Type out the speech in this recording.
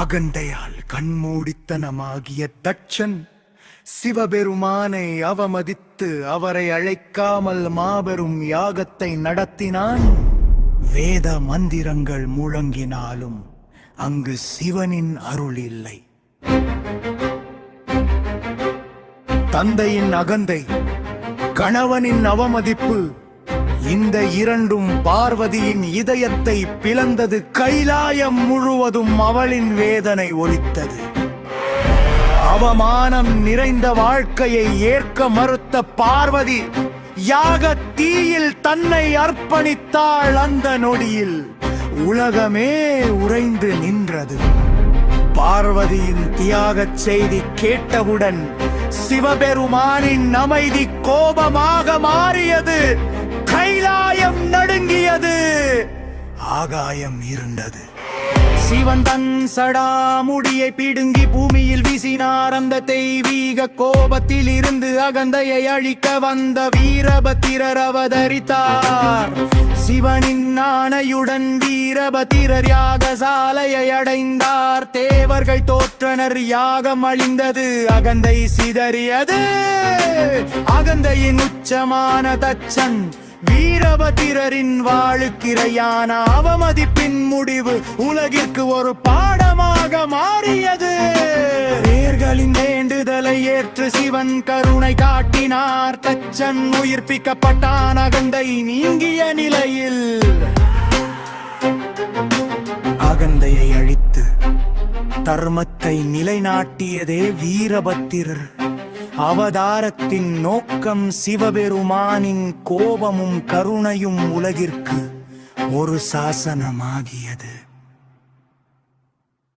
அகண்டையால் கண்மூடித்தனமாகிய தட்சன் சிவபெருமானை அவமதித்து அவரை அழைக்காமல் மாபெரும் யாகத்தை நடத்தினான். வேத மந்திரங்கள் முழங்கினாலும் அங்கு சிவனின் அருள் இல்லை தந்தையின் அகந்தை கணவனின் அவமதிப்பு இந்த இரண்டும் பார்வதியின் இதயத்தை பிளந்தது கைலாயம் முழுவதும் அவளின் வேதனை ஒலித்தது. அவமானம் நிறைந்த வாழ்க்கையை ஏற்க மறுத்த பார்வதி யாக தீயில் தன்னை அர்ப்பணித்தாள் அந்த நொடியில். உலகமே உறைந்து நின்றது. பார்வதியின் தியாகச் செய்தி கேட்டவுடன் சிவபெருமானின் அமைதி கோபமாக மாறியது. கைலாயம் நடுங்கியது. ஆகாயம் இருண்டது சிவன் தன் சடாமுடியை பிடுங்கி பூமியில் வீசினார். அந்த தெய்வீக கோபத்தில் இருந்து அகந்தையை அழிக்க வந்த வீரபத்திரர் அவதரித்தார். சிவனின் ஞானையுடன் வீரபத்திரர் யாகசாலையை அடைந்தார். தேவர்கள் தோற்றனர் யாகம் அழிந்தது அகந்தை சிதறியது. அகந்தையின் உச்சமான தச்சன் வீரபத்திரரின் வாழுக்கிரையான அவமதிப்பின் முடிவு உலகிற்கு ஒரு பாடமாக மாறியது. வேர்களின் வேண்டுதலை ஏற்று சிவன் கருணை காட்டினார். தச்சன் உயிர்ப்பிக்கப்பட்டான் அகந்தை நீங்கிய நிலையில். அகந்தையை அழித்து தர்மத்தை நிலைநாட்டியதே வீரபத்திரர். அவதாரத்தின் நோக்கம் சிவபெருமானின் கோபமும் கருணையும் உலகிற்கு ஒரு சாசனமாகியது.